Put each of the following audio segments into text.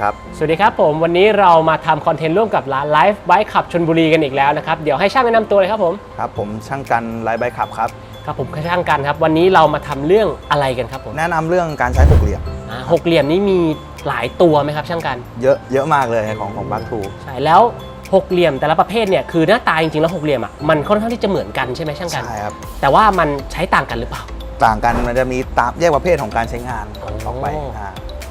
ครับ สวัสดีครับผมวันนี้เรามาทำคอนเทนต์ร่วมกับร้าน Life Bike ขับชนบุรีกันอีกแล้วนะครับ เดี๋ยวให้ช่างแนะนำตัวเลยครับผม ครับผมช่างกันไลฟ์ไบค์ขับครับ ครับผมช่างกันครับ วันนี้เรามาทำเรื่องอะไรกันครับผมแนะนำเรื่องการใช้หกเหลี่ยมอ่าหกเหลี่ยมนี้มีหลายตัวไหมครับช่างกัน เยอะเยอะมากเลยของของบัคทูใช่แล้วหกเหลี่ยมแต่ละประเภทเนี่ยคือหน้าตาจริงๆแล้วหกเหลี่ยมอะมันค่อนข้างที่จะเหมือนกันใช่ไหมช่างกัน ใช่ครับ แต่ว่ามันใช้ต่างกันหรือเปล่า ต่างกันมันจะมีตามแยกประเภทของการใช้งานโอ้ออกไปอ่า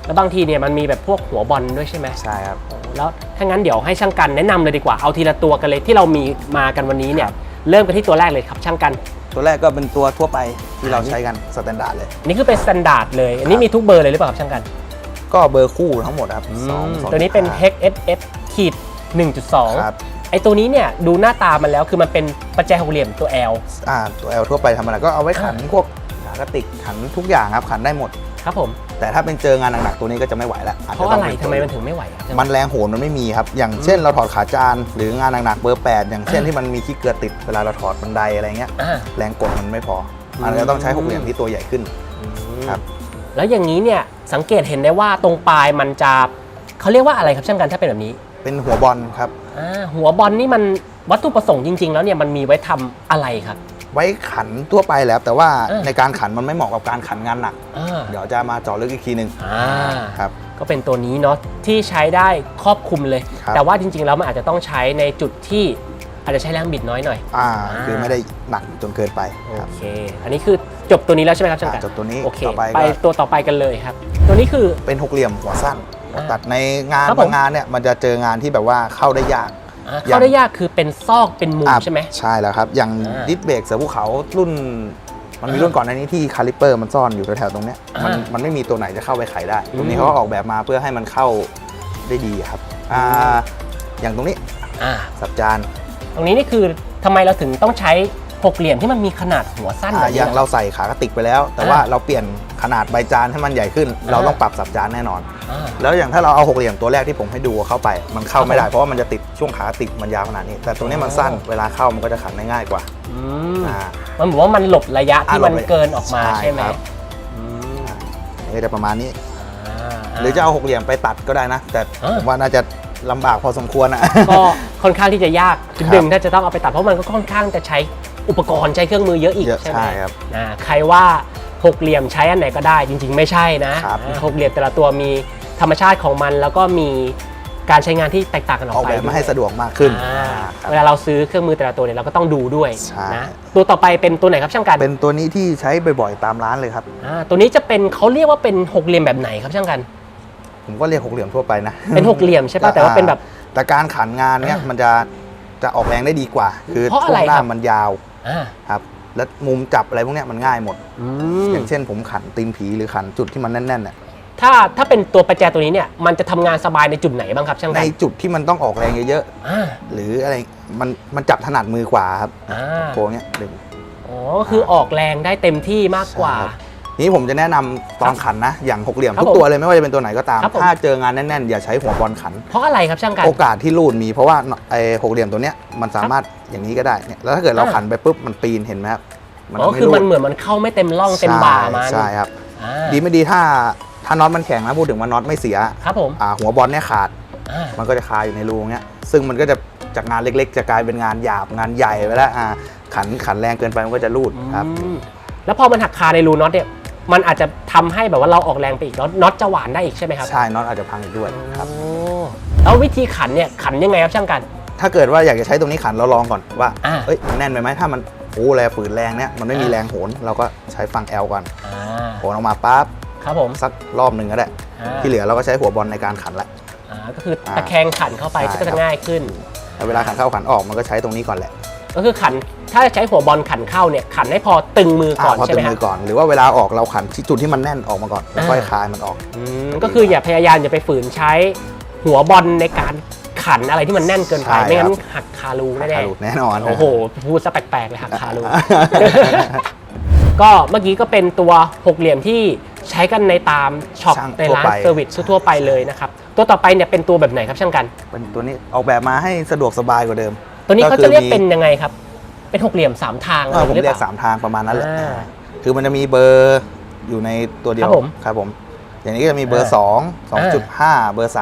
แล้วบางทีเนี่ยมันมีแบบพวกหัวบอลด้วยใช่ไหมใช่ครับแล้วถ้างั้นเดี๋ยวให้ช่างกันแนะนำเลยดีกว่าเอาทีละตัวกันเลยที่เรามีมากันวันนี้เนี่ยเริ่มกันที่ตัวแรกเลยครับช่างกัน ตัวแรกก็เป็นตัวทั่วไปที่เราใช้กันสแตนดาร์ดเลยนี่คือเป็นสแตนดาร์ดเลยอันนี้มีทุกเบอร์เลยหรือเปล่าครับช่างกัน ก็เบอร์คู่ทั้งหมดครับสองสองตัวนี้เป็นห้า Hex SS ขีดครับ1.2ไอตัวนี้เนี่ยดูหน้าตามันแล้วคือมันเป็นประแจหกเหลี่ยมตัว L อ่าตัว L ทั่วไปธรรมดาก็เอาไว้ขันพวกขากระติกขันทุกอย่างครับขันได้หมด ครับผม แต่ถ้าเป็นเจองานหนักๆตัวนี้ก็จะไม่ไหวแล้วจเพจราะต้อะงไรเป็นทำไมตัวมันถึงไม่ไหวอะมันแรงโหนมันไม่มีครับ อย่างเช่นเราถอดขาจานหรืองานหนักๆเบอร์8อย่างเช่นที่มันมีขี้เกลือติดเวลาเราถอดบันไดอะไรเงี้ย อ่า แรงกดมันไม่พอมันก็ต้องใช้หกเหลี่ยมที่ตัวใหญ่ขึ้น ครับ แล้วอย่างนี้เนี่ยสังเกตเห็นได้ว่าตรงปลายมันจะเขาเรียกว่าอะไรครับช่างกันถ้าเป็นแบบนี้เป็นหัวบอลครับ อ่าหัวบอลนี่มันวัตถุประสงค์จริง ๆ แล้วเนี่ยมันมีไว้ทำอะไรครับ ไว้ขันทั่วไปแหล้ว แต่ว่าเออ ในการขันมันไม่เหมาะกับการขันงานหนัก อ่าเดี๋ยวจะมาเจาะลึกอีกทีหนึ่งอ่าครับ ก็เป็นตัวนี้เนาะที่ใช้ได้ครอบคลุมเลย ครับ แต่ว่าจริง ๆ แล้วมันอาจจะต้องใช้ในจุดที่อาจจะใช้แรงบิดน้อยหน่อย อ่าอ่า คือไม่ได้หนักจนเกินไปโอครับเค อันนี้คือจบตัวนี้แล้วใช่ไหมครับช่างกันอ่าจบตัวนี้โอเคต่อไปไปก็ตัวต่อไปกันเลยครับ ตัวนี้คือ เป็นหกเหลี่ยมหัวสั้น อ่าตัดในงานครับผม บางงานเนี่ยมันจะเจองานที่แบบว่าเข้าได้ยากอ่าอย่าง เข้าได้ยากคือเป็นซอกเป็นมุมอะใช่ไหมใช่แล้วครับ อย่างอ่าดิสเบรกเสือภูเขารุ่น มันมีอ่ารุ่นก่อนในนี้ที่คาลิเปอร์มันซ่อนอยู่แถวๆตรงเนี้ยมันอ่ามัมันไม่มีตัวไหนจะเข้าไปไขได้ ตรงนี้อืมเขาก็ออกแบบมาเพื่อให้มันเข้าได้ดีครับอ่าอย่างตรงนี้อ่าสับจาน ตรงนี้นี่คือทำไมเราถึงต้องใช้ หกเหลี่ยมที่มันมีขนาดหัวสั้นอ่าแบบอนี้ ย่างเราใส่ขากระติกไปแล้ว แต่อ่าว่าเราเปลี่ยนขนาดใบจานให้มันใหญ่ขึ้น เราอ่า ต้องปรับสับจานแน่นอน อ่า แล้วอย่างถ้าเราเอาหกเหลี่ยมตัวแรกที่ผมให้ดูเข้าไป มันเข้าครับไม่ได้ผม เพราะว่ามันจะติดช่วงขากระติกมันยาวขนาดนี้ แต่ตรงนี้มันอ๋อสั้นเวลาเข้ามันก็จะขันได้ง่ายกว่าอืมอ่า มันบอกว่ามันหลบระยะที่อ่าหลมันบระยะเกินออกมาใช่ใช่ไหมครับ อืมอันนี้ก็จะประมาณนี้ อ่า หรือจะเอาหกเหลี่ยมไปตัดก็ได้นะ แต่อ่า ผมว่าน่าจะ ลำบากพอสมควรอะก็ค่อนข้างที่จะยากจุดครับหนึ่งถ้าจะต้องเอาไปตัดเพราะมันก็ค่อนข้างจะใช้อุปกรณ์ใช้เครื่องมือเยอะอีกเยอะใช่ไหมใช่ครับอ่าใครว่าหกเหลี่ยมใช้อันไหนก็ได้จริง ๆ ไม่ใช่นะครับอ่าหกเหลี่ยมแต่ละตัวมีธรรมชาติของมัน แล้วก็มีการใช้งานที่แตกต่างกันออออกกแบไปบมาให้ด้วยสะดวกมากขึ้นอ่าครับ เวลาเราซื้อเครื่องมือแต่ละตัวเนี่ยเราก็ต้องดูด้วยใช่ นะตัวต่อไปเป็นตัวไหนครับช่างกันเป็นตัวนี้ที่ใช้บ่อยๆตามร้านเลยครับ อ่าตัวนี้จะเป็นเขาเรียกว่าเป็นหกเหลี่ยมแบบไหนครับช่างกัน ผมก็เรียกหกเหลี่ยมทั่วไปนะเป็นหกเหลี่ยมใช่ป่ะแต่ว่าเป็นแบบ แต่การขันงานเนี้ยอ่ามัมันจะจะออกแรงได้ดีกว่า คือเพราะช่อะไรวงหน้าครับ มันยาวอ่า ครับ และมุมจับอะไรพวกเนี้ยมันง่ายหมด อืมอย่างเช่นผมขันตีนผีหรือขันจุดที่มันแน่นๆเนี่ยถ้าถ้าเป็นตัวประแจตัวนี้เนี่ยมันจะทำงานสบายในจุดไหนบ้างครับช่างในกันจุดที่มันต้องออกแรงเยอะอ่าๆหรืออะไรมันมันจับถนัดมือกว่าครับอ่าโกเนี้ยดึง อ๋อก็คือออกแรงได้เต็มที่มากกว่า ใช่ครับ นี้ผมจะแนะนำตอนขันนะ อย่างหกเหลี่ยมครับทุกตัวเลยไม่ว่าจะเป็นตัวไหนก็ตามครับผมถ้าเจองานแน่นๆ อย่าใช้หัวบอลขัน เพราะอะไรครับช่างกัน โอกาสที่รูดมีเพราะว่าไอ้หกเหลี่ยมตัวเนี้ยมันสามารถอย่างนี้ก็ได้เนี่ยแล้วถ้าเกิดเราอ่าขันไปปุ๊บมันปีนเห็นไหมครับอ๋อทำให้คือมันรูดเหมือนมันเข้าไม่เต็มร่องเต็มบ่ามันใช่ครับอ่าดีไม่ดีถ้าถ้าน็อตมันแข็งนะพูดถึงว่าน็อตไม่เสียครับผมอ่าหัวบอลเนี่ยขาดอ่ามันก็จะคาอยู่ในรูเงี้ยซึ่งมันก็จะจากงานเล็ก ๆ จะกลายเป็นงานหยาบงานใหญ่ไปแล้วอ่าขันขันแรงเกินไปมันก็จะรูดครับอืมแล้วพอมันหักคาในรูน็อตเนี่ย มันอาจจะทำให้แบบว่าเราออกแรงไปอีกน็อตน็อตจะหวานได้อีกใช่ไหมครับใช่น็อตอาจจะพังอีกด้วยครับ โอ้แล้ววิธีขันเนี่ยขันยังไงครับช่างกัน ถ้าเกิดว่าอยากจะใช้ตรงนี้ขันเราลองก่อนว่าอ่า เอ้ยมันแน่นไปไหมถ้ามันโอ้แรงฝืนแรงเนี่ยมันไม่มีอ่าแรงโหนเราก็ใช้ฝั่ง L ก่อนอ่าโหนออกมาปั๊บครับผมสักรอบหนึ่งก็ได้อ่าที่เหลือเราก็ใช้หัวบอลในการขันละ อ่าก็คืออ่าตะแคงขันเข้าไปใช่ ก็จะง่ายขึ้น แต่เวลาขันเข้าขันออกมันก็ใช้ตรงนี้ก่อนแหละ ก็คือขันถ้าใช้หัวบอลขันเข้าเนี่ยขันให้พอตึงมือก่อนพอใช่ตึไหมงครัมืบ อก่อน หรือว่าเวลาออกเราขันที่จุดที่มันแน่นออกมาก่อนแล้วค่อยอ่า คลายมันออก อืมก็คืออย่าพยายามอย่าไปฝืนใช้หัวบอลในการขันอะไรที่มันแน่นเกินไปใช่ไม่งั้ครันบหักคารูแน่คารูแน่นอนๆโอ้โหพูดซะแปลกๆเลยหักคารู ก็เมื่อกี้ก็เป็นตัวหกเหลี่ยมที่ใช้กันในตามช็อปช่างในร้านทั่วไป เซอร์วิสทั่วๆไปเลยนะครับ ตัวต่อไปเนี่ยเป็นตัวแบบไหนครับช่างกัน เป็นตัวนี้ออกแบบมาให้สะดวกสบายกว่าเดิม ตัวนี้ก็เขาคือจะเรียกมีเป็นยังไงครับ เป็นหกเหลี่ยมสามทางเออผมหรือเรียเปกล่า สามทางประมาณนั้นแหละอ่าคือมันจะมีเบอร์อยู่ในตัวเดียวครับผมครับผม อย่างนี้ก็จะมีเบอร์2 2.5เบอร์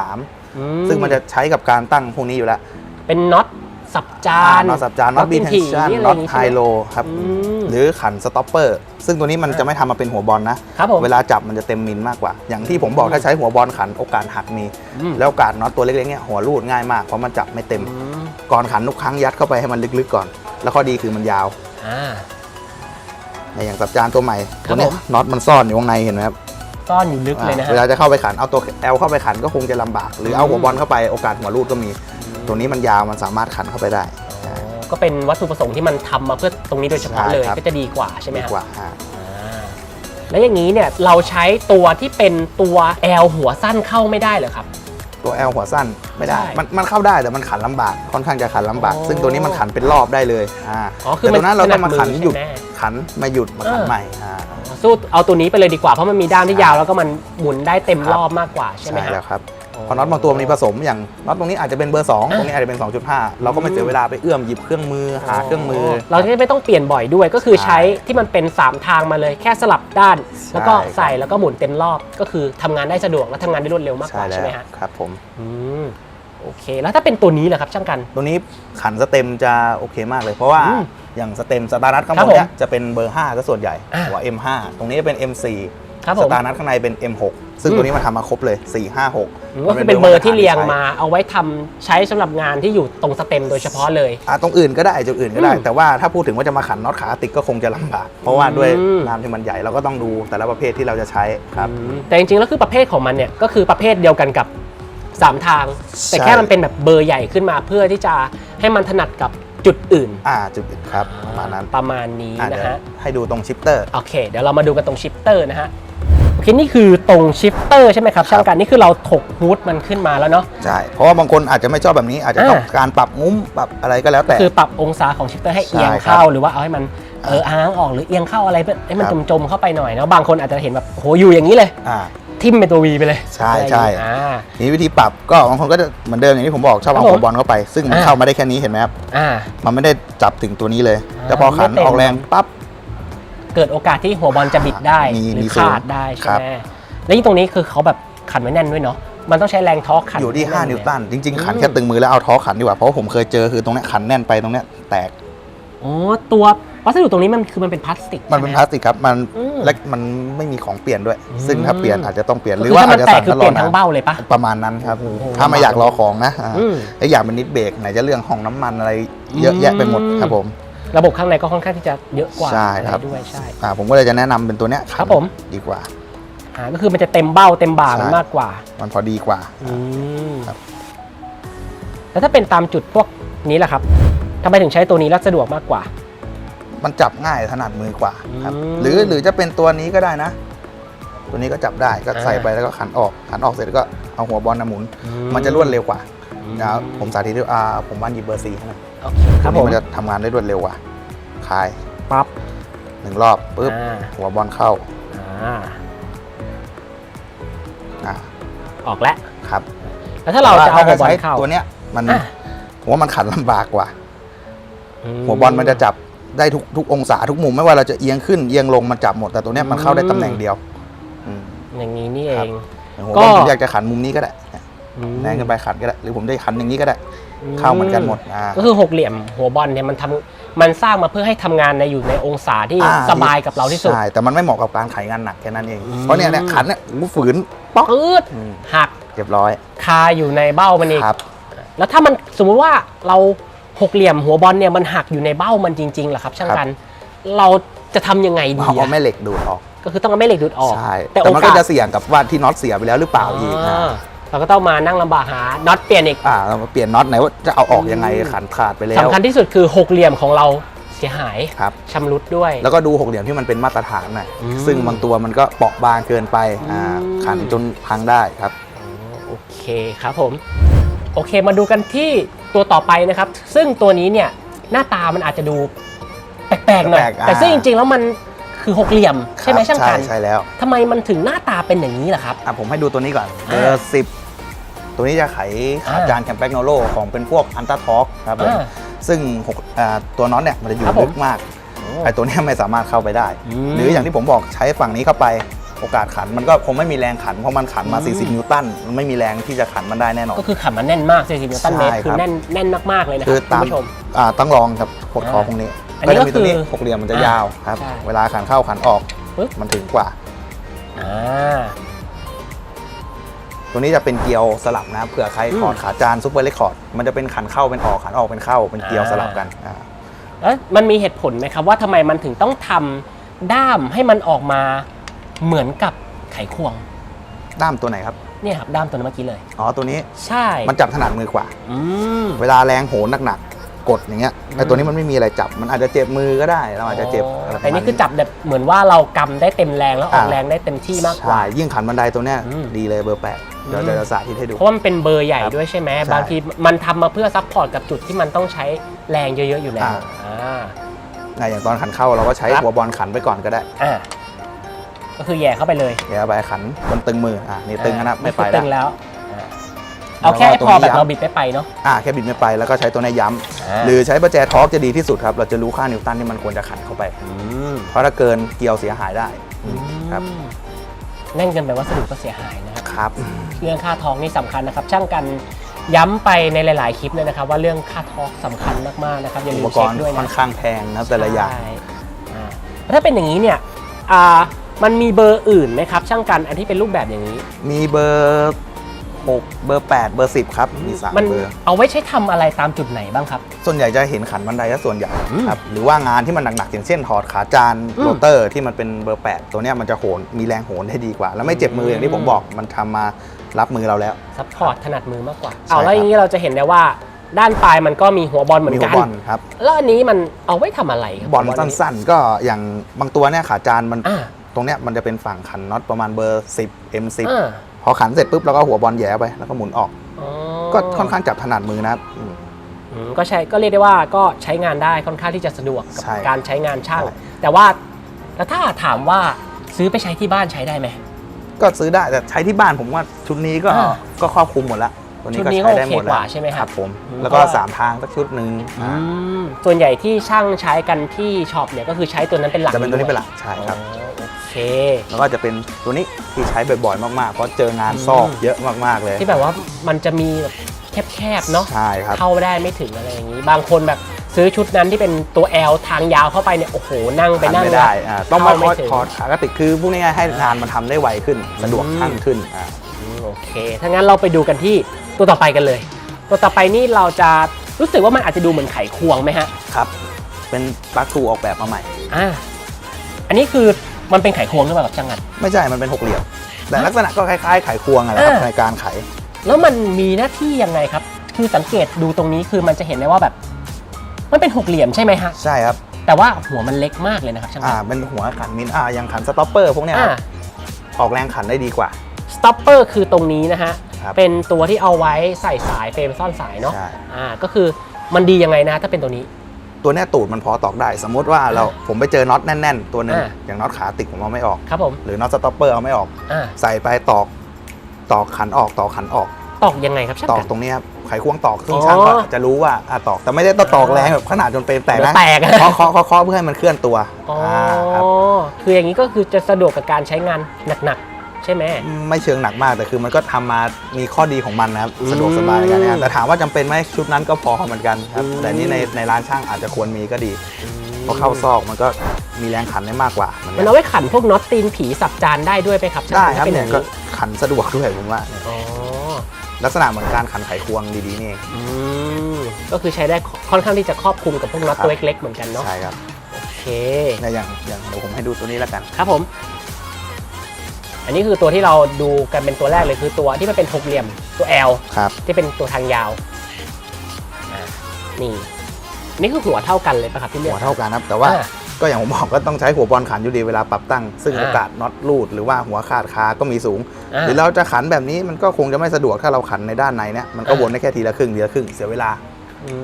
อื3ซึ่งมันจะใช้กับการตั้งพวกนี้อยู่แล้วเป็นน็อตสับจานน็อตสับจานน็อตบีเทนชั่นอะไรน็อตย่างงี้ไฮใช่หมโลครับอืมหรือขันสต็อปเปอร์ซึ่งตัวนี้มันจะไม่ทำมาเป็นหัวบอลนะ ครับผม เวลาจับมันจะเต็มมิลมากกว่า อย่างที่ผมบอกถ้าใช้หัวบอลขันโอกาสหักมี อืม แล้วโอกาสน็อตตัวเล็กๆเนี่ยหัวรูดง่ายมากเพราะมันจับไม่เต็ม อืม ก่อนขันทุกครั้งยัดเข้าไปให้มันลึกๆก่อน แล้วข้อดีคือมันยาวอ่าในอย่างสับจานตัวใหม่ครัตับวเนี้ยผมน็อตมันซ่อนอยู่ข้างในเห็นไหมครับซ่อนอยู่ลึกเลยนะเวลาฮะจะเข้าไปขันเอาตัว L เข้าไปขันก็คงจะลำบาก หรือเอาอืมหัวบอลเข้าไปโอกาสหัวรูดก็มี ตัวนี้มันยาวมันสามารถขันเข้าไปได้อ๋อก็เป็นวัตถุประสงค์ที่มันทำมาเพื่อตรงนี้โดยเฉพาะเลยใช่ครับก็จะดีกว่าใช่ไหมดีฮะกว่าฮะอ่าแล้วอย่างนี้เนี่ยเราใช้ตัวที่เป็นตัว L หัวสั้นเข้าไม่ได้เหรอครับ ตัว L หัวสั้นไม่ได้ ใช่มันมันเข้าได้แต่มันขันลำบาก ค่อนข้างจะขันลำบาก อ๋อซึ่งตัวนี้มันขันเป็นรอบได้เลยอ่าอ๋อคือแต่ตัวนั้นเราต้องมาขันมันถนัดมือหยุดใช่ไหมขันมาหยุดมาขันเออ ใหม่อ่า สู้เอาตัวนี้ไปเลยดีกว่าเพราะมันมีด้ามที่ยาวแล้วก็มันหมุนได้เต็มครับ รอบมากกว่าใช่ไหมใช่ฮะ แล้วครับเพราะน็อตบางตัวมันมีผสมอย่างน็อตตรงนี้อาจจะเป็นเบอร์ 2 ตรงนี้อาจจะเป็น 2.5 เราก็ไม่เสียเวลาไปเอื้อมหยิบเครื่องมือหาเครื่องมือ เราจะไม่ต้องเปลี่ยนบ่อยด้วยก็คือใช้ที่มันเป็น 3 ทางมาเลยแค่สลับด้าน แล้วก็ใช่ครับใส่แล้วก็หมุนเต็มรอบ ก็คือทำงานได้สะดวกและทำงานได้รวดเร็วมากกใช่ว่าแล้ใช่วไหมฮะครับผมอืมโอเค แล้วถ้าเป็นตัวนี้แหละครับช่างกัน ตัวนี้ขันสเต็มจะโอเคมากเลยเพราะว่าอืมอย่างสเต็มสตาร์นัทข้างครับบนเนี่ยผมจะเป็นเบอร์ 5 ก็ส่วนใหญ่อ่าหัว M5 ตรงนี้เป็น M4 ครับผสมตาร์นัทข้างในเป็น M6 ซึ่งอืมตัวนี้มันทำมาครบเลย 4 5 6อืมก็คือเป็นเบอร์ที่เรียงมาเอาไว้ทำใช้สำหรับงานที่อยู่ตรงสเต็มโดยเฉพาะเลยอะตรงอื่นก็ได้จุดอื่นก็ได้อืมแต่ว่าถ้าพูดถึงว่าจะมาขันน็อตขาติดก็คงจะลำบาก เพราะว่าด้วยอืมน้ำที่มันใหญ่เราก็ต้องดูแต่ละประเภทที่เราจะใช้ครับอืมแต่จริงๆแล้วคือประเภทของมันเนี่ยก็คือประเภทเดียวกันกับ3ทาง แต่ใช่แค่มันเป็นแบบเบอร์ใหญ่ขึ้นมาเพื่อที่จะให้มันถนัดกับจุดอื่น อ่า จุดอื่นครับ ประมาณนั้น ประมาณนี้อะนะเดี๋ยวฮะ ให้ดูตรงชิปเตอร์ โอเค เดี๋ยวเรามาดูกันตรงชิปเตอร์นะฮะ โอเคนี่คือตรงชิปเตอร์ใช่ไหมครับช่างกันนี่คือเราถกฮูดมันขึ้นมาแล้วเนาะ ใช่ เพราะว่าบางคนอาจจะไม่ชอบแบบนี้อาจจะต้องอ่าการปรับงุ้มปรับอะไรก็แล้วแต่ คือปรับองศาของชิปเตอร์ให้ใช่เอียงครับเข้าหรือว่าเอาให้มันเอออ้างออกหรือเอียงเข้าอะไรให้มันครับจมๆเข้าไปหน่อยเนาะบางคนอาจจะเห็นแบบโหอยู่อย่างนี้เลยอ่าทิ่มเป็นตัววีไปเลย ใช่ใช่อ่านี่วิธีปรับก็บางคนก็จะเหมือนเดิมอย่างที่ผมบอกชอบเอาครับผมหัวบอลเข้าไป ซึ่งมันอ่าเข้ามาได้แค่นี้เห็นไหมครับอ่ามันไม่ได้จับถึงตัวนี้เลยอ่าแต่พอขันไม่เต็มออกแรงปั๊บ เกิดโอกาสที่หัวบอลจะบิดได้มีหรืมีอสูงขาดได้ใช่ครับ ไหมแล้วยิ่งตรงนี้คือเขาแบบขันไว้แน่นด้วยเนาะมันต้องใช้แรงทอร์กขันอยู่ที่ไว้แ5นิวตันจริง ๆ ขันอืมแค่ตึงมือแล้วเอาท้อขันดีกว่า เพราะว่าผมเคยเจอคือตรงเนี้ยขันแน่นไปตรงเนี้ยแตกโอ้ตัววัสดุตรงนี้มันคือมันเป็นพลาสติกมันเป็นใช่ไหพลาสติกครับมันอืมและมันไม่มีของเปลี่ยนด้วย อืม ซึ่งถ้าเปลี่ยนอาจจะต้องเปลี่ยนหคืรืออว่าถ้ามัอาจนจะแตกสั่งคือทดเปลลี่อยงนทั้งนะเบ้าเลยปะ ประมาณนั้นครับ โอ้โหถ้าไม่อยากรอของนะอ่าอืม ไอ้อย่างเป็นนิดเบรกไหนจะเรื่องห้องน้ำมันอะไรเยอะแยะไปหมดอืมครับผม ระบบข้างในก็ค่อนข้างที่จะเยอะกว่าใช่ครับ อะไรด้วยใช่ อ่าผมก็เลยจะแนะนำเป็นตัวเนี้ยขันครับผม ดีกว่า อ่าก็คือมันจะเต็มเบ้าเต็มบ่าใช่มันมากกว่ามันพอดีกว่า อืมครับ แล้วถ้าเป็นตามจุดพวกนี้แหละครับทำไมถึงใช้ตัวนี้แล้วสะดวกมากกว่า มันจับง่ายถนัดมือกว่าครับ อืมหรือหรือจะเป็นตัวนี้ก็ได้นะ ตัวนี้ก็จับได้ก็อ่าใส่ไปแล้วก็ขันออกขันออกเสร็จก็เอาหัวบอลนะหมุน มันจะรวดเร็วกว่าเดี๋ยวผมสาธิตให้อ่าผมวันหยิบเบอร์สี่ให้หน่อยโอเคครับตัวผมนี้มันจะทำงานได้รวดเร็วกว่าคลายปั๊บ หนึ่งรอบปุ๊บอ่า หัวบอลเข้าอ่าอ่าออกแล้วครับแล้วถ้าเราจะเอาหัวบอลใช้เข้า ตัวเนี้ยมันอะผมว่ามันขันลำบากกว่าอืหัวบอลมันจะจับได้ทุกทุกองศาทุกมุมไม่ว่าเราจะเอียงขึ้นเอียงลงมันจับหมดแต่ตัวเนี้ยมันเข้าได้ตำแหน่งเดียวอืม อย่างนี้นี่เอครับ ง อย่างหัวก็บอลผมอยากจะขันมุมนี้ก็ได้อืม แนงขึ้นไปขันก็ได้หรือผมได้ขันอย่างนี้ก็ได้ เข้าเหมือนกันหมดอ่า ก็คือหกเหลี่ยมหัวบอลเนี่ยมันทำมันสร้างมาเพื่อให้ทำงานในอยู่ในองศาที่อ่สบายกับเราที่สุด ใช่แต่มันไม่เหมาะกับการไขงานหนักแค่นั้นเอง อืม เพราะเนี่ยเนี่ยขันเนี่ยโอ้โหฝืนป๊อกปื๊ดอืมหักเรียบร้อยคาอยู่ในเบ้ามันอีก ครับ แล้วถ้ามันสมมุติว่าเราหกเหลี่ยมหัวบอลเนี่ยมันหักอยู่ในเบ้ามันจริงๆเหรอครับ ช่างกัน เราจะทำยังไงดีเอาอะแม่เหล็กดูดออกก็คือต้องเอาแม่เหล็กดูดออก ใช่แต่แต่โอมันกาก็สจะเสี่ยงกับว่าที่น็อตเสียไปแล้วหรือเปล่าอีกนะา เราก็ต้องมานั่งลำบากหาน็อตเปลี่ยนอีกอ่าเรามาเปลี่ยนน็อตไหนว่าจะเอาออกยังไงอืมขันขาดไปแล้วสำคัญที่สุดคือหกเหลี่ยมของเราเสียหายครับ ชำรุดด้วย แล้วก็ดูหกเหลี่ยมที่มันเป็นมาตรฐานหน่อยอืมซึ่งบางตัวมันก็เปราะบางเกินไปอ่าอืม ขันจนพังได้ครับ โอเคครับผม โอเคมาดูกันที่ตัวต่อไปนะครับ ซึ่งตัวนี้เนี่ยหน้าตามันอาจจะดูแปลกๆหน่อยแปลกๆอ่า แต่ซึ่งจริงๆแล้วมัน คือหกเหลี่ยมใช่ไหมครับช่างกันใช่ใช่แล้วทำไมมันถึงหน้าตาเป็นอย่างนี้ล่ะครับ อะผมให้ดูตัวนี้ก่อนเบอ่าอร์สิบตัวนี้จะไขขาอ่าจานแคมแปกโนโลของเป็นพวกอันตาท็อกครับผมอ่าซึ่งหกอ่าตัวน็อตเนี่ยมันจะอยู่ครับผมลึกมากไอ้ตัวเนี้ยไม่สามารถเข้าไปได้อืมหรืออย่างที่ผมบอกใช้ฝั่งนี้เข้าไปโอกาสขันมันก็คงไม่มีแรงขันเพราะมันขันมาอืม40 นิวตันมันไม่มีแรงที่จะขันมันได้แน่นอน ก็คือขันมันแน่นมาก 40 นิวตันเมตรใช่คือครับแน่นแน่นมากๆเลยนะคคืรัอบตามคุณผู้ชมอ่าต้องลองครับพวกทออ่าพวกนี้อันนี้ ก็จะมีตัวนี้ก็คือหกเหลี่ยมมันจะอ่ายยาวครับ ใช่เวลาขันเข้าขันออกปึ๊บ มันถึงกว่า อ่า ตัวนี้จะเป็นเกลียวสลับนะครับเผื่อใครอืมถอดขาจานซุปเปอร์เลคคอร์ดมันจะเป็นขันเข้าเป็นออกขันออกเป็นเข้าเป็นเกลียวอ่าสลับกันอ่าแล้วมันมีเหตุผลไหมครับว่าทำไมมันถึงต้องทำด้ามให้มันออกมาเหมือนกับไขควงด้ามตัวไหนครับ เนี่ยครับด้ามตัวนั้นเมื่อกี้เลย อ๋อ ตัวนี้ใช่มันจับถนัดมือกว่าอืม เวลาแรงโหนหนักๆ กดอย่างเงี้ยไอ้ตัวนี้มันไม่มีอะไรจับมันอาจจะเจ็บมือก็ได้ เราอาจจะเจ็บอะไรประแต่มาณนี่คือจับแบบเหมือนว่าเรากำได้เต็มแรงแล้วออกอ่าแรงได้เต็มที่มากกว่าใช่ยิ่งขันบันไดตัวเนี้ยอืมดีเลยเบอร์แปดเดี๋ยวอืมเดี๋ยวจะสาธิตให้ดูเพราะว่ามันเป็นเบอร์ใหญ่ครับด้วยใช่ไหมใช่บางทีมันทำมาเพื่อซัพพอร์ตกับจุดที่มันต้องใช้แรงเยอะๆอยู่แล้วอ่าอ่าอะอย่างตอนขันเข้าเราก็ใช้ครับหัวบอลขันไปก่อนก็ได้อ่าก็คือแหย่เข้าไปเลยเดี๋ยวเอาไปขันบนตึงมืออะนี่ตึงนะครับไม่ไปนี่คือแล้ตึวงแล้วอ่าเอาแค่แล้วก็พอตรงนี้แบบย้ำเราบิดไม่ไปเนาะอะแค่บิดไม่ไปแล้วก็ใช้ตัวนี้ย้ำอ่า หรือใช้ประแจทอร์กจะดีที่สุดครับ เราจะรู้ค่านิวตันที่มันควรจะขันเข้าไปมเพราะถ้าเกินเกลียวเสียหายได้ครับแน่นเกินไปวัสดุก็เสียหายนะครับครับเรื่องค่าทองนี่สำคัญนะครับ ช่างกันย้ำไปในหลาย ๆ คลิปเลยนะครับ ว่าเรื่องค่าทองสำคัญมาก ๆ นะครับอย่าอุลืปมกเช็รคณ์ด้วยค่อนะนข้างแพงนะแต่ละอย่างใช่อ่าแล้วถ้าเป็นอย่างนี้เนี่ยอ่ามันมีเบอร์อื่นไหมครับ ช่างกันอันที่เป็นรูปแบบอย่างนี้ มีเบอร์ 6 เบอร์ 8 เบอร์ 10 ครับ มี 3 มันเบอร์ เอาไว้ใช้ทำอะไรตามจุดไหนบ้างครับ ส่วนใหญ่จะเห็นขันบันไดซะส่วนใหญ่อืมครับ หรือว่างานที่มันหนักๆอย่างเช่นถอดขาจานอืม โรเตอร์ที่มันเป็นเบอร์ 8 ตัวเนี้ยมันจะโหน มีแรงโหนได้ดีกว่า แล้วไม่เจ็บมืออย่างที่ผมบอกมันทำมารับมือเราแล้ว ซัพพอร์ตถนัดมือมากกว่า ใช่เอาแล้วครับ อย่างนี้เราจะเห็นได้ว่าด้านปลายมันก็มีหัวบอลเหมือมีนหัวกัน บอลครับ แล้วอันนี้มันเอาไว้ทำอะไรครับบอลหัวสั้นๆ ก็อย่างบางตัวเนี่ยขาจานมัน อ่าตรงเนี้ยมันจะเป็นฝั่งขันน็อตประมาณเบอร์ 10 M10 อ่า พอขันเสร็จปุ๊บเราก็หัวบอลแหย่ไปแล้วก็หมุนออกอ๋อก็ค่อนข้างจับถนัดมือนะครับอืมอืมก็ใช้ก็เรียกได้ว่าก็ใช้งานได้ค่อนข้างที่จะสะดวกกับใช่การใช้งานช่าง ใช่ แต่ว่าแล้วถ้าถามว่าซื้อไปใช้ที่บ้านใช้ได้ไหม ก็ซื้อได้แต่ใช้ที่บ้านผมว่าชุดนี้ก็อ่าก็ครอบคลุมหมดแล้วตัวนี้ชุดก็นี้ใช้ได้หมดก็โอเคกแล้วว่าใช่ไหมครับผม อืมแล้วก็เพราะว่าสามทางสักชุดหนึ่งอือ่ามส่วนใหญ่ที่ช่างใช้กันที่ช็อปเนี่ยก็คือใช้ตัวนั้นเป็นหลักจะเป็นตัวนี้เป็นหลักใช่ครับ อ๋อโอ เคแล้วก็จะเป็นตัวนี้ที่ใช้บ่อยๆ มากๆ เพราะเจองานอืมซอกเยอะมากๆเลยที่แบบว่ามันจะมีแบบแคบๆเนาะใช่ครับเข้าได้ไม่ถึงอะไรอย่างนี้ บางคนแบบซื้อชุดนั้นที่เป็นตัว L ทางยาวเข้าไปเนี่ยโอ้โหนั่งไปขันนั่งไม่ได้อ่าต้องมาเข้าไม่ถึงถอดขากระติกคือพวกนี้ง่ายๆให้งานมันทำได้ไวขึ้นสะดวกอืมช่างขึ้นอ่าอืมโอเคถ้างั้นเราไปดูกันที่ตัวต่อไปกันเลย ตัวต่อไปนี่เราจะรู้สึกว่ามันอาจจะดูเหมือนไขควงไหมฮะครับ เป็นปลั๊กทูออกแบบมาใหม่อ่าอันนี้คือ มันเป็นไขควงหรือเปล่าครับช่างงันไม่ใช่ มันเป็นหกเหลี่ยม แต่ลักษณะก็คล้ายๆไขควงอะไรครับอ่าในการไข แล้วมันมีหน้าที่ยังไงครับ คือสังเกตดูตรงนี้คือมันจะเห็นได้ว่าแบบ มันเป็นหกเหลี่ยมใช่ไหมฮะ ใช่ครับ แต่ว่าหัวมันเล็กมากเลยนะครับช่างอ่า งันเป็นหัวขันมินอ่าอย่างขันสต็อปเปอร์พวกเนี้ยคอ่า รับออกแรงขันได้ดีกว่า สต็อปเปอร์คือตรงนี้นะฮะ ครับเป็นตัวที่เอาไว้ใส่สายเฟรมซ่อนสายเนาะ ใช่ อ่า ก็คือมันดียังไงนะ ถ้าเป็นตัวนี้ ตัวเนี้ยตูดมันพอตอกได้ สมมติว่าเราผมไปเจอน็อตแน่น ๆ ตัวหนึ่งอ่า อย่างน็อตขาติดผมเอาไม่ออก ครับผมหรือน็อตสต็อปเปอร์เอาไม่ออก อ่าใส่ไปตอกตอกขันออกตอกขันออก ตอกยังไงครับช่างตอกกัน ตรงนี้ครับไขควงตอกซึ่งอ๋อช่างก็จะรู้ว่าอะตอกแต่ไม่ได้ต้องตอกแรงแบบขนาดจนเป็นแตกเดี๋ยนะวแตกอะ เคาะเคาะเคาะเคาะเพื่อให้มันเคลื่อนตัวอ๋อครับ คืออย่างนี้ก็คือจะสะดวกกับการใช้งานหนักๆ ใช่ไหม ไม่เชิงหนักมากแต่คือมันก็ทำมามีข้อดีของมันนะครับอืมสะดวกสบายในการงานแต่ถามว่าจำเป็นไหมชุดนั้นก็พอเหมือนกันครับอืมแต่นี่ในในร้านช่างอาจจะควรมีก็ดีเพราะเข้าซอกมันก็มีแรงขันได้มากกว่าเหมือนมักันนเอาไว้ขันพวกน็อตตีนผีสับจานได้ด้วยไหมครับได้ครับถ้าเป็นอเนี่ยย่างก็นี้ขันสะดวกด้วยผมว่าเนี่ยอ๋อลักษณะเหมือนการขันไขควงดีๆนี่เองอืมก็คือใช้ได้ค่อนข้างที่จะครอบคลุมกับพวกน็อตครับตัวเล็กๆเหมือนกันเนาะใช่ครับโอเค เนี่ยอย่างอย่างเดี๋ยวผมให้ดูตัวนี้แล้วกัน ครับผม อันนี้คือตัวที่เราดูกันเป็นตัวแรกเลยคือตัวที่มันเป็นหกเหลี่ยมตัว L ครับ ที่เป็นตัวทางยาวอ่านี่นี่คือหัวเท่ากันเลยปะครับที่เลือกหัวเท่ากันครับ แต่ว่าอ่าก็อย่างผมบอกก็ต้องใช้หัวบอลขันอยู่ดีเวลาปรับตั้ง ซึ่งอ่า โอกาสน็อตรูดหรือว่าหัวขาดคาก็มีสูง อ่าหรือเราจะขันแบบนี้มันก็คงจะไม่สะดวกถ้าเราขันในด้านในเนี่ยมันก็อ่า วนได้แค่ทีละครึ่งทีละครึ่งเสียเวลาอืม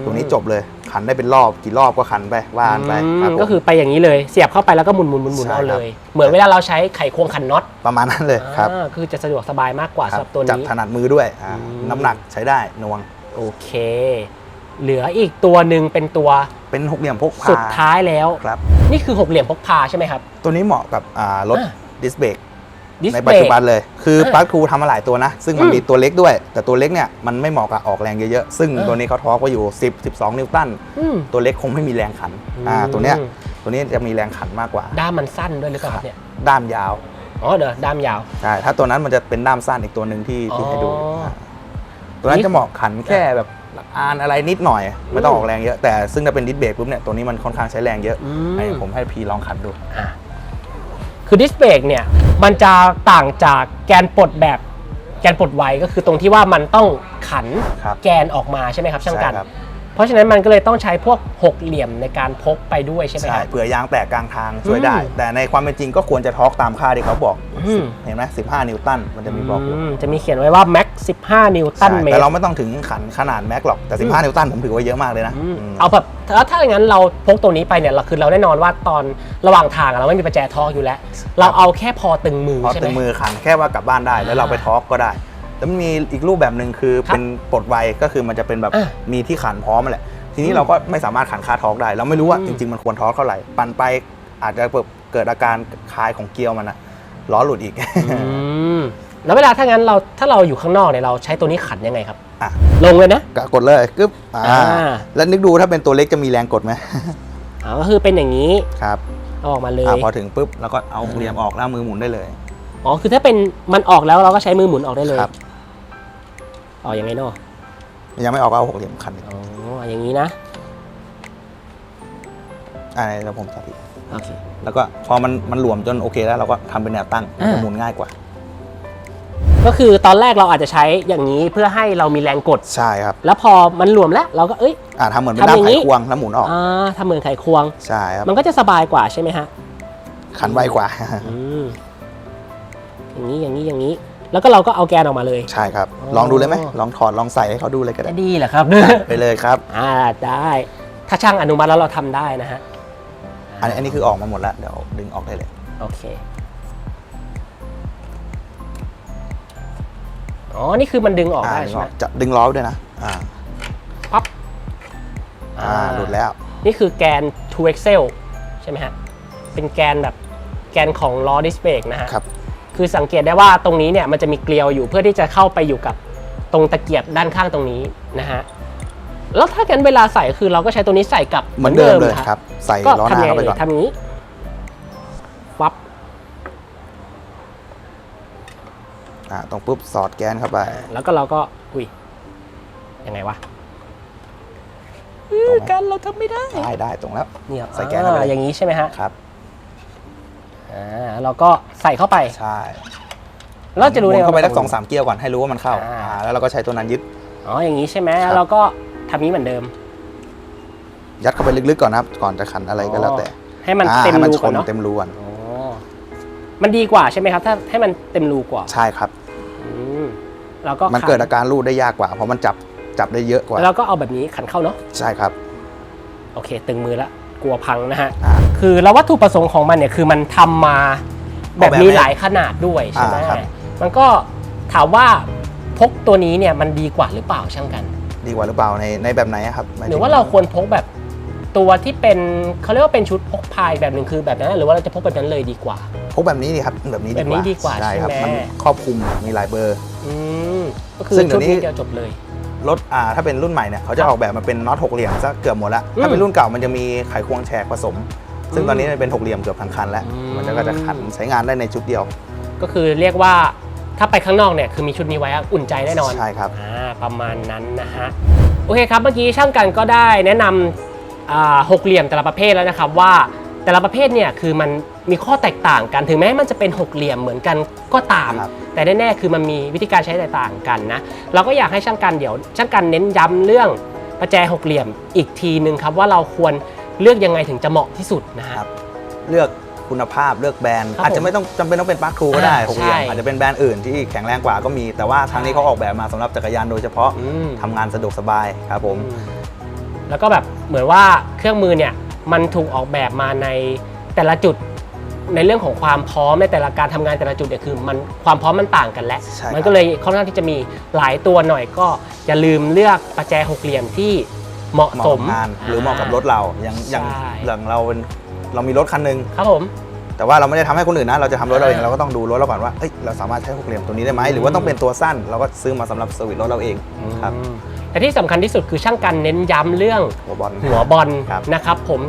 ตรงนี้จบเลยขันได้เป็นรอบกี่รอบก็ขันไปว่านไปอืมครับผมก็คือไปอย่างนี้เลย เสียบเข้าไปแล้วก็หมุนหมุนหมุนหมุนใช่เอาคเลรับยเหมือนเวลาเราใช้ไขควงขันน็อตประมาณนั้นเลยครับอ่าคือจะสะดวกสบายมากกว่าครัสำหรับตัวจับนี้ ถนัดมือด้วยอ่าอืม น้ำหนักใช้ได้นวง โอเค เหลืออีกตัวหนึ่งเป็นตัวเป็นหกเหลี่ยมพกพาสุดท้ายแล้ว ครับ นี่คือหกเหลี่ยมพกพาใช่ไหมครับ ตัวนี้เหมาะกับอ่ารถอ่าดิสเบรก Disc ในปัจจุบัน brake เลย คือเออปาร์คทูทำมาหลายตัวนะ ซึ่งมันอืมมีตัวเล็กด้วย แต่ตัวเล็กเนี่ยมันไม่เหมาะกับออกแรงเยอะๆ ซึ่งเออตัวนี้เขาทอร์กไว้อยู่ 10 12 นิวตันอืมตัวเล็กคงไม่มีแรงขันอ่าอืมตัวเนี้ยตัวนี้จะมีแรงขันมากกว่า ด้ามมันสั้นด้วยหรือเปล่าครับเนี่ย ด้ามยาว อ๋อเดี๋ยวด้ามยาว ใช่ ถ้าตัวนั้นมันจะเป็นด้ามสั้นอีกตัวหนึ่งที่ที่ให้ดูอ๋ออ่าตัวนั้นจะเหมาะขันแค่แบบหลักอานอะไรนิดหน่อย ไม่ต้องออกแรงเยอะ แต่ซึ่งถ้าเป็นดิสเบรกปุ๊บเนี่ยตัวนี้มันค่อนข้างใช้แรงเยอะอืมให้ผมให้พีลองขันดูอะ คือดิสเบรกเนี่ยมันจะต่างจากแกนปลดแบบแกนปลดไวก็คือตรงที่ว่ามันต้องขันครับแกนออกมาใช่ไหมครับช่างกันใครับ เพราะฉะนั้นมันก็เลยต้องใช้พวกหกเหลี่ยมในการพกไปด้วยใช่ไหมคใช่รับ เผื่อยางแตกกลางทางช่วยได้ อืมแต่ในความเป็นจริงก็ควรจะทอร์กตามค่าที่เขาบอกอืม เห็นไหม15 นิวตันมันจะมีบอกอยู่อืมจะมีเขียนไว้ว่า max 15 นิวตันใช่เมตแต่ร เราไม่ต้องถึงขันขนาดแม็กหรอกแต่อืม15 นิวตันผมถือว่าเยอะมากเลยนะอืมอืม เอาแบบถ้าถ้าอย่างนั้นเราพกตัวนี้ไปเนี่ยเราคือเราแน่นอนว่าตอนระหว่างทางอะเราไม่มีประแจทอร์กอยู่แล้ว เราเอาแค่พอตึงมือพอใช่ไหตึมงมือขันแค่ว่ากลับบ้านได้แล้วเราไปทอร์กก็ได้ แล้วมันมีอีกรูปแบบหนึ่งคือครับเป็นปลดไวก็คือมันจะเป็นแบบอะมีที่ขันพร้อมมาแหละทีนี้อืมเราก็ไม่สามารถขันค่าทอร์กได้ เราไม่รู้ว่าอืมจริง ๆ มันควรทอร์กเท่าไหร่ปั่นไปอาจจะเกิดอาการคลายของเกลียวมันอะล้อหลุดอีก อืมแล้วเวลาถ้างั้นเราถ้าเราอยู่ข้างนอกเนี่ยเราใช้ตัวนี้ขันยังไงครับอะ ลงเลยนะกะกดเลยกึ๊บอ่าอ่า แล้วนึกดูถ้าเป็นตัวเล็กจะมีแรงกดไหม อ๋อก็คือเป็นอย่างนี้ครับเอาออกมาเลยอ่าพอถึงปุ๊บเราก็เอาเหลี่ยมออกแล้วมือหมุนได้เลย อ๋อคือถ้าเป็นมันออกแล้วเราก็ใช้มือหมุนออกได้เลยครับ อ๋อยังไงเนาะยังไม่ออกก็เอาหกเหลี่ยมขันอีกอ๋ออย่างนี้นะอ่าแล้วผมสาธิตโอเคแล้วก็พอมันมันหลวมจนโอเคแล้วเราก็ทำเป็นแนวตั้งอ่าจะหมุนง่ายกว่า ก็คือตอนแรกเราอาจจะใช้อย่างนี้เพื่อให้เรามีแรงกดใช่ครับ แล้วพอมันหลวมแล้วเราก็เอ้ยอ่าทำเหมือนเป็นทำด้ามอย่างไขนี้ควงแล้วหมุนออกอ่าทำเหมือนไขควงใช่ครับมันก็จะสบายกว่าใช่ไหมฮะขันไวกว่าอืมอย่างนี้อย่างนี้อย่างนี้ แล้วก็เราก็เอาแกนออกมาเลย ใช่ครับอ๋อลองดูเลยไหมลองถอดลองใส่ให้เขาดูเลยก็ได้จะดีเหรอครับไปเลยครับ อ่าได้ถ้าช่างอนุมัติแล้วเราทำได้นะฮะอันนี้อันนี้คือออกมาหมดแล้วเดี๋ยวดึงออกได้เลยโอเคอ๋อ นี่คือมันดึงออกอ่าได้ดึงใช่อไหมอกจะดึงล้อไว้ด้วยนะ อ่า ปั๊บ อ่า หลุดแล้ว นี่คือแกน 2 Excel ใช่ไหมฮะ เป็นแกนแบบแกนของล้อดิสเบรกนะฮะ ครับ คือสังเกตได้ว่าตรงนี้เนี่ยมันจะมีเกลียวอยู่เพื่อที่จะเข้าไปอยู่กับตรงตะเกียบด้านข้างตรงนี้นะฮะแล้วถ้ากันเวลาใส่คือเราก็ใช้ตัวนี้ใส่กลับเหมือนเดิมเลยหอครับ ใส่ก็ล้อหทำน้ายังไงเข้าไปเลก่อนยทำอย่างนี้วับอ่าตรงปุ๊บสอดแกนเข้าไป แล้วก็เราก็อุ้ยยังไงวะตรงไหมกันเราทำไม่ได้ ได้ได้ตรงแล้ว เนี่ยใส่แกนเข้าไปเลยอ่าอย่างนี้ใช่ไหมฮะครับ อ่าเราก็ใส่เข้าไป ใช่เราจะรู้หมุได้นเข้าไปว่สักสองสามเกียร์ก่อนให้รู้ว่ามันเข้าอ่า อ่าแล้วเราก็ใช้ตัวนั้นยึด อ๋ออย่างนี้ใช่ไหมครับ เราก็ทำนี้เหมือนเดิม ยัดเข้าไปลึกๆก่อนนะครับ ก่อนจะขันอะไรก็แล้วแต่ให้มันอ่าเต็มให้มันรูชก่อนนเนาะเต็มรูก่อนอ๋อมันดีกว่าใช่ไหมครับ ถ้าให้มันเต็มรูกว่าใช่ครับ อืมเราก็มันขัเกิดอาการรูดได้ยากกว่า เพราะมันจับจับได้เยอะกว่า แล้วเราก็เอาแบบนี้ขันเข้าเนาะใช่ครับ โอเค ตึงมือละ กลัวพังนะฮะ อ่า คือแล้ววัตถุประสงค์ของมันเนี่ยคือมันทำมาแบบออกแบบมีให้หลายขนาดด้วยใช่ไหมอ่าครับ มันก็ถามว่าพกตัวนี้เนี่ยมันดีกว่าหรือเปล่าช่างกัน ดีกว่าหรือเปล่าในในแบบไหนอะครับมยหถึงรือว่าเราควรพกแบบตัวที่เป็นเขาเรียกว่าเป็นชุดพกพายแบบหนึ่งคือแบบนั้น หรือว่าเราจะพกแบบนั้นเลยดีกว่า พกแบบนี้ดีครับแบบนี้แบบนี้ดีกว่าใช่ครับใช่ไหม มันครอบคลุมมีหลายเบอร์ อืมก็คือซึ่งเดี๋ชุยดวนี้ นี้เดียวจบเลย รถอ่าถ้าเป็นรุ่นใหม่เนี่ยเขาจะครับออกแบบมาเป็นน็อตหกเหลี่ยมซะเกือบหมดแล้วอืมถ้าเป็นรุ่นเก่ามันจะมีไขควงแฉกผสม ซึ่งอืมตอนนี้มันเป็นหกเหลี่ยมเกือบทั้งคันแล้วอืมมันจะก็จะขันใช้งานได้ในชุดเดียว ก็คือเรียกว่าถ้าไปข้างนอกเนี่ยคือมีชุดนี้ไว้อะอุ่นใจแน่นอนใช่ครับอ่าประมาณนั้นนะฮะโอเคครับเมื่อกี้ช่างกันก็ได้แนะนำอ่าหกเหลี่ยมแต่ละประเภทแล้วนะครับว่าแต่ละประเภทเนี่ยคือมัน มีข้อแตกต่างกันถึงแม้มันจะเป็นหกเหลี่ยมเหมือนกันก็ตาม ครับ แต่แน่ๆคือมันมีวิธีการใช้แตกต่างกันนะเราก็อยากให้ช่างกันเดี๋ยวช่างกันเน้นย้ำเรื่องประแจหกเหลี่ยมอีกทีหนึ่งครับว่าเราควรเลือกยังไงถึงจะเหมาะที่สุดนะฮะ ครับ เลือกคุณภาพเลือกแบรนด์ ครับอาจจะไม่ต้องจำเป็นต้องเป็นปาร์คทูก็ได้อ่าหกเหลี่ยมใช่อาจจะเป็นแบรนด์อื่นที่แข็งแรงกว่าก็มี แต่ว่าทางนี้เขาออกแบบมาสำหรับจักรยานโดยเฉพาะอืม ทำงานสะดวกสบายครับผม แล้วก็แบบเหมือนว่าเครื่องมือเนี่ยมันถูกออกแบบมาในแต่ละจุด ในเรื่องของความพร้อมในแต่ละการทำงานแต่ละจุดเนี่ยคือมันความพร้อมมันต่างกันแล้วใช่ครับมันก็เลยค่อนข้างที่จะมีหลายตัวหน่อยก็อย่าลืมเลือกประแจหกเหลี่ยมที่เหมาะเหมาะสกัมบงานหรือเหมาะกับรถเราอย่างอย่างใช่อย่างเราเป็นเรามีรถคันหนึ่งครับผม แแต่ว่าเราไม่ได้ทำให้คนอื่นนะ เราจะทำรถเราเองเราก็ต้องดูรถเราก่อนว่าเอ้ยเราสามารถใช้หกเหลี่ยมตัวนี้ได้ไหมหรือว่าต้องเป็นตัวสั้นเราก็ซื้อมาสำหรับเซอร์วิสรถเราเองครับอืมแต่ที่สำคัญที่สุดคือช่างกันเน้นย้ำเรื่องหัวบอลหัวบอลครับนะครับผม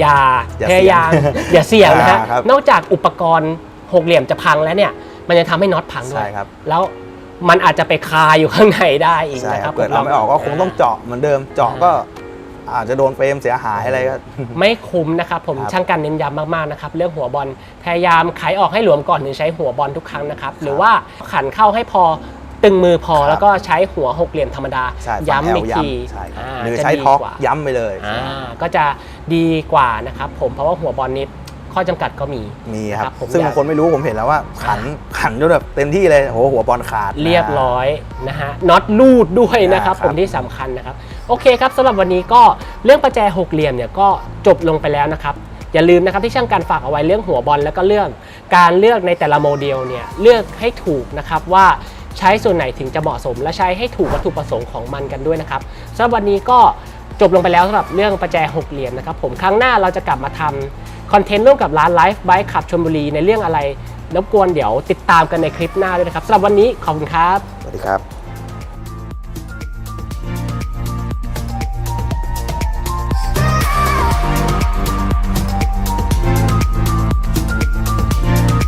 อย่าอย่าพยายามอย่าเสี่ยงนะฮะอ่าครับนอกจากอุปกรณ์หกเหลี่ยมจะพังแล้วเนี่ย มันจะทำให้น็อตพังด้วใช่ยครับแล้วมันอาจจะไปคาอยู่ข้างในได้อีกใช่นะคครัรับบเกิดเราไม่ออกก็คงต้องเจาะเหมือนเดิมเจาะก็ อาจจะโดนเฟรมเสียหายอะไรก็ ไม่คุ้มนะครับผมครับช่างกันเน้นย้ำมากๆนะครับเรื่องหัวบอลพยายามไขออกให้หลวมก่อนถึงใช้หัวบอลทุกครั้งนะครับหรือว่าขันเข้าให้พอตึงมือพอครับ แล้วก็ใช้หัวหกเหลี่ยมธรรมดา ใช่ย้ำอีกฝั่งที L ใช่ครับาหรือจะใช้ดีท็อกกว่าย้ำไปเลยอ่าก็จะดีกว่านะครับผมเพราะว่าหัวบอลนี้ข้อจำกัดก็มีมีครับครับผมซึ่งอยากบางคนไม่รู้ผมเห็นแล้วว่าขันขันจนแบบเต็มที่เลยโหหัวบอลขาด เรียบร้อยนะฮะน็อตลูดด้วยนะครับอ่าครับผมที่สำคัญนะครับ โอเคครับสำหรับวันนี้ก็เรื่องประแจหกเหลี่ยมเนี่ยก็จบลงไปแล้วนะครับอย่าลืมนะครับที่ช่างการฝากเอาไว้เรื่องหัวบอลแล้วก็เรื่องการเลือกในแต่ละโมเดลเนี่ยเลือกให้ถูกนะครับว่าใช้ส่วนไหนถึงจะเหมาะสม และใช้ให้ถูกวัตถุประสงค์ของมันกันด้วยนะครับสำหรับวันนี้ก็จบลงไปแล้วสำหรับเรื่องประแจหกเหลี่ยมนะครับผมครั้งหน้าเราจะกลับมาทำคอนเทนต์ร่วมกับร้านไลฟ์ไบค์ขับชลบุรีในเรื่องอะไรรบกวนเดี๋ยวติดตามกันในคลิปหน้าด้วยนะครับสำหรับวันนี้ขอบคุณครับสวัสดีครับ